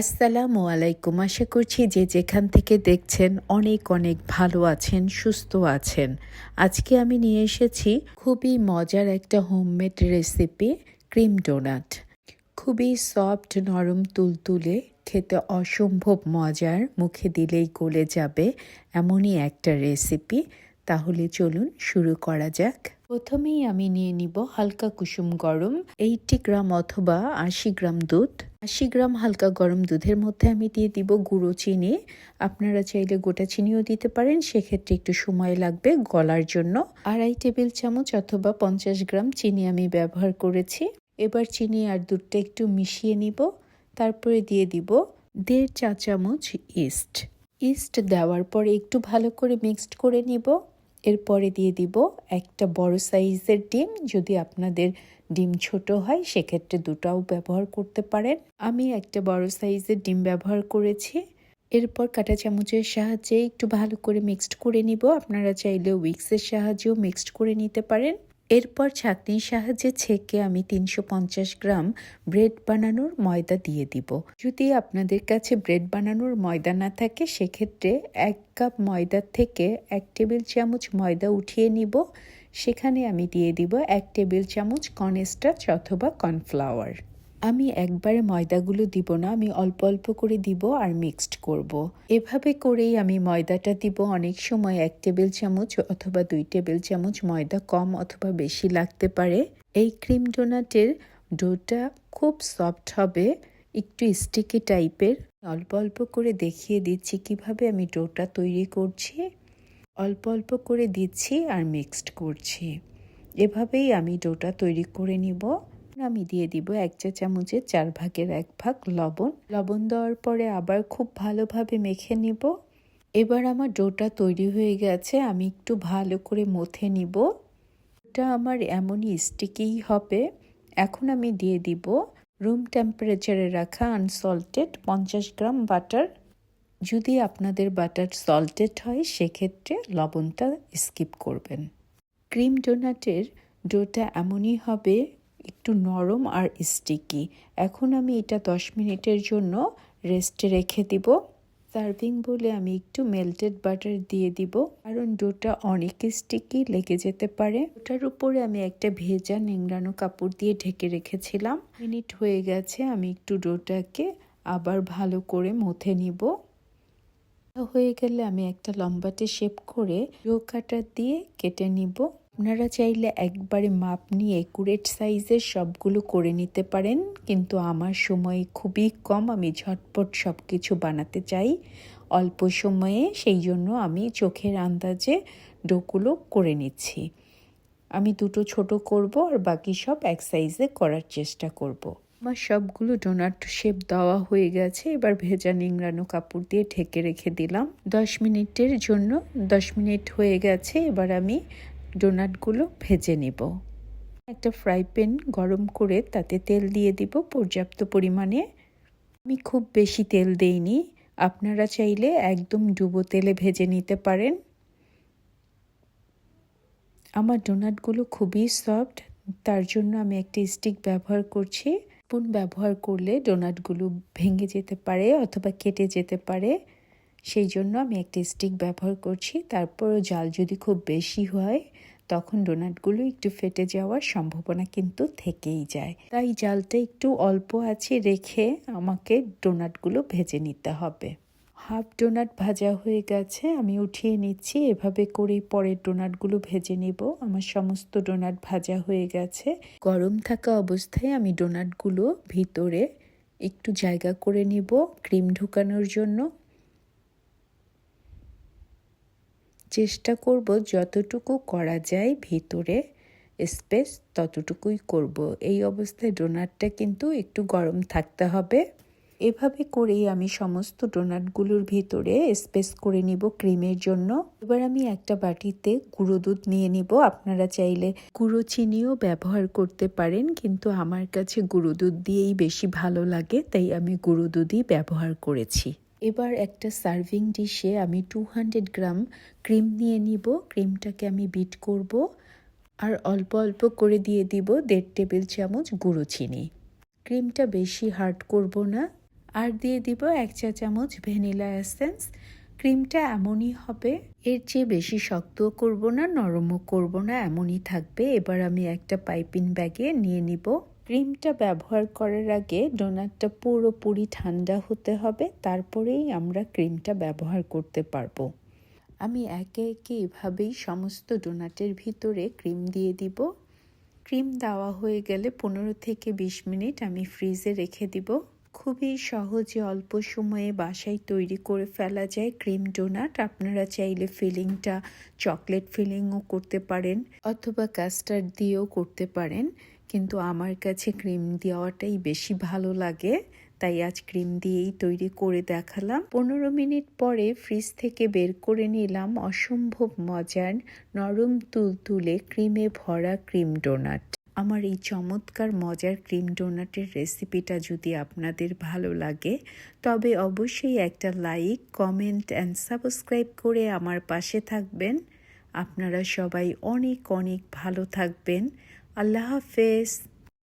আসসালামু আলাইকুম। আশা করছি যে যেখান থেকে দেখছেন অনেক অনেক ভালো আছেন, সুস্থ আছেন। আজকে আমি নিয়ে এসেছি খুবই মজার একটা হোমমেড রেসিপি ক্রিম ডোনাট খুবই সফট নরম, তুলতুলে, খেতে অসম্ভব মজার, মুখে দিলেই গলে যাবে এমনই একটা রেসিপি তাহলে চলুন শুরু করা যাক। প্রথমেই আমি নিয়ে নিব হালকা কুসুম গরম এইটটি গ্রাম অথবা আশি গ্রাম দুধ। আশি গ্রাম হালকা গরম দুধের মধ্যে আমি দিয়ে দিব গুঁড়ো চিনি। আপনারা চাইলে গোটা চিনিও দিতে পারেন, সেক্ষেত্রে একটু সময় লাগবে গলার জন্য। আড়াই টেবিল চামচ অথবা পঞ্চাশ গ্রাম চিনি আমি ব্যবহার করেছি। এবার চিনি আর দুধটা একটু মিশিয়ে নিব। তারপরে দিয়ে দিব দেড় চা চামচ ইস্ট। ইস্ট দেওয়ার পরে একটু ভালো করে মিক্সড করে নিব। এরপরে দিয়ে দিব একটা বড় সাইজের ডিম। যদি আপনাদের ডিম ছোট হয়, সেক্ষেত্রে দুটাও ব্যবহার করতে পারেন। আমি একটা বড় সাইজের ডিম ব্যবহার করেছি। এরপর কাটা চামচের সাহায্যে একটু ভালো করে মিক্সড করে নিব। আপনারা চাইলে উইক্সের সাহায্যেও মিক্সড করে নিতে পারেন। এরপর ছাঁকনির সাহায্যে ছেঁকে আমি তিনশো পঞ্চাশ গ্রাম ব্রেড বানানোর ময়দা দিয়ে দিব। যদি আপনাদের কাছে ব্রেড বানানোর ময়দা না থাকে, সেক্ষেত্রে এক কাপ ময়দার থেকে এক টেবিল চামচ ময়দা উঠিয়ে নিব। সেখানে আমি দিয়ে দিব এক টেবিল চামচ কর্নস্টার্চ অথবা কর্নফ্লাওয়ার। আমি একবারে ময়দাগুলো দিব না, আমি অল্প অল্প করে দিব আর মিক্সড করব। এভাবে করেই আমি ময়দাটা দিব। অনেক সময় এক টেবিল চামচ অথবা দুই টেবিল চামচ ময়দা কম অথবা বেশি লাগতে পারে। এই ক্রিম ডোনাটের ডোটা খুব সফট হবে, একটু স্টিকি টাইপের। অল্প অল্প করে দেখিয়ে দিচ্ছি কীভাবে আমি ডোটা তৈরি করছি। অল্প অল্প করে দিচ্ছি আর মিক্সড করছি। এভাবেই আমি ডোটা তৈরি করে নিব। আমি দিয়ে দিব এক চা চামচের চার ভাগের এক ভাগ লবণ। লবণ দেওয়ার পরে আবার খুব ভালোভাবে মেখে নিব। এবার আমার ডোটা তৈরি হয়ে গেছে, আমি একটু ভালো করে মথে নিব। এটা আমার এমনই স্টিকিই হবে। এখন আমি দিয়ে দিব রুম টেম্পারেচারে রাখা আনসল্টেড পঞ্চাশ গ্রাম বাটার। যদি আপনাদের বাটার সল্টেড হয়, সেক্ষেত্রে লবণটা স্কিপ করবেন। ক্রিম ডোনাটের ডোটা এমনই হবে একটু নরম আর স্টিকি এখন আমি এটা দশ মিনিটের জন্য রেস্টে রেখে দিব। সার্ভিং বলে আমি একটু মেল্টেড বাটার দিয়ে দিব। কারণ ডোটা অনেক স্টিকি লেগে যেতে পারে। ওটার উপরে আমি একটা ভেজা নিংড়ানো কাপড় দিয়ে ঢেকে রেখেছিলাম। মিনিট হয়ে গেছে, আমি একটু ডোটাকে আবার ভালো করে মথে নিব। হয়ে গেলে আমি একটা লম্বাটে শেপ করে ডো কাটার দিয়ে কেটে নিব। আপনারা চাইলে একবারে মাপ নিয়ে একুরেট সাইজের সবগুলো করে নিতে পারেন, কিন্তু আমার সময় খুবই কম, আমি ঝটপট সব কিছু বানাতে চাই। অল্প সময়ে সেই জন্য আমি চোখের আন্দাজে ডোগুলো করে নিচ্ছি। আমি দুটো ছোট করব আর বাকি সব এক সাইজে করার চেষ্টা করব। আমার সবগুলো ডোনাট শেপ দেওয়া হয়ে গেছে, এবার ভেজা নিংড়ানো কাপড় দিয়ে ঢেকে রেখে দিলাম। দশ মিনিটের জন্য, দশ মিনিট হয়ে গেছে, এবার আমি ডোনাটগুলো ভেজে নেব। একটা ফ্রাই প্যান গরম করে তাতে তেল দিয়ে দিব পর্যাপ্ত পরিমাণে। আমি খুব বেশি তেল দেইনি, আপনারা চাইলে একদম ডুবো তেলে ভেজে নিতে পারেন। আমার ডোনাটগুলো খুবই সফট, তার জন্য আমি একটি স্টিক ব্যবহার করছি। স্পুন ব্যবহার করলে ডোনাটগুলো ভেঙে যেতে পারে অথবা কেটে যেতে পারে। সেই জন্য আমি একটা স্টিক ব্যবহার করছি। তারপরও জাল যদি খুব বেশি হয়, তখন ডোনাটগুলো একটু ফেটে যাওয়ার সম্ভাবনা কিন্তু থেকেই যায়। তাই জালটা একটু অল্প আছে রেখে আমাকে ডোনাটগুলো ভেজে নিতে হবে। হাফ ডোনাট ভাজা হয়ে গেছে, আমি উঠিয়ে নিচ্ছি। এভাবে করেই পরের ডোনাটগুলো ভেজে নিব। আমার সমস্ত ডোনাট ভাজা হয়ে গেছে। গরম থাকা অবস্থায় আমি ডোনাটগুলো ভিতরে একটু জায়গা করে নিব। ক্রিম ঢুকানোর জন্য চেষ্টা করব যতটুকু করা যায় ভিতরে স্পেস ততটুকুই করব। এই অবস্থায় ডোনাটটা কিন্তু একটু গরম থাকতে হবে। এভাবে করেই আমি সমস্ত ডোনাটগুলোর ভিতরে স্পেস করে নিব ক্রিমের জন্য। এবার আমি একটা বাটিতে গুঁড়ো দুধ নিয়ে নিব। আপনারা চাইলে গুঁড়ো চিনিও ব্যবহার করতে পারেন, কিন্তু আমার কাছে গুঁড়ো দুধ দিয়েই বেশি ভালো লাগে, তাই আমি গুঁড়ো দুধই ব্যবহার করেছি। এবার একটা সার্ভিং ডিশে আমি টু হান্ড্রেড গ্রাম ক্রিম নিয়ে নিব। ক্রিমটাকে আমি বিট করব আর অল্প অল্প করে দিয়ে দিব দেড় টেবিল চামচ গুঁড়ো চিনি। ক্রিমটা বেশি হার্ড করব না। আর দিয়ে দিব এক চা চামচ ভ্যানিলা এসেন্স ক্রিমটা এমনই হবে। এর চেয়ে বেশি শক্তও করব না, নরমও করব না, এমনই থাকবে। এবার আমি একটা পাইপিং ব্যাগে নিয়ে নিব। ক্রিমটা ব্যবহার করার আগে ডোনাটটা পুরোপুরি ঠান্ডা হতে হবে, তারপরেই আমরা ক্রিমটা ব্যবহার করতে পারব। আমি একে একে এভাবেই সমস্ত ডোনাটের ভিতরে ক্রিম দিয়ে দিব। ক্রিম দেওয়া হয়ে গেলে পনেরো থেকে বিশ মিনিট আমি ফ্রিজে রেখে দিব। খুবই সহজে অল্প সময়ে বাসায় তৈরি করে ফেলা যায় ক্রিম ডোনাট। আপনারা চাইলে ফিলিংটা, চকলেট ফিলিংও করতে পারেন, অথবা কাস্টার্ড দিয়েও করতে পারেন। কিন্তু আমার কাছে ক্রিম দেওয়াটাই বেশি ভালো লাগে। তাই আজ ক্রিম দিয়েই তৈরি করে দেখালাম। পনেরো মিনিট পরে ফ্রিজ থেকে বের করে নিলাম অসম্ভব মজার নরম তুলতুলে ক্রিমে ভরা ক্রিম ডোনাট। আমার এই চমৎকার মজার ক্রিম ডোনাটের রেসিপিটা যদি আপনাদের ভালো লাগে, তবে অবশ্যই একটা লাইক, কমেন্ট অ্যান্ড সাবস্ক্রাইব করে আমার পাশে থাকবেন। আপনারা সবাই অনেক অনেক ভালো থাকবেন। আল্লাহ হাফেজ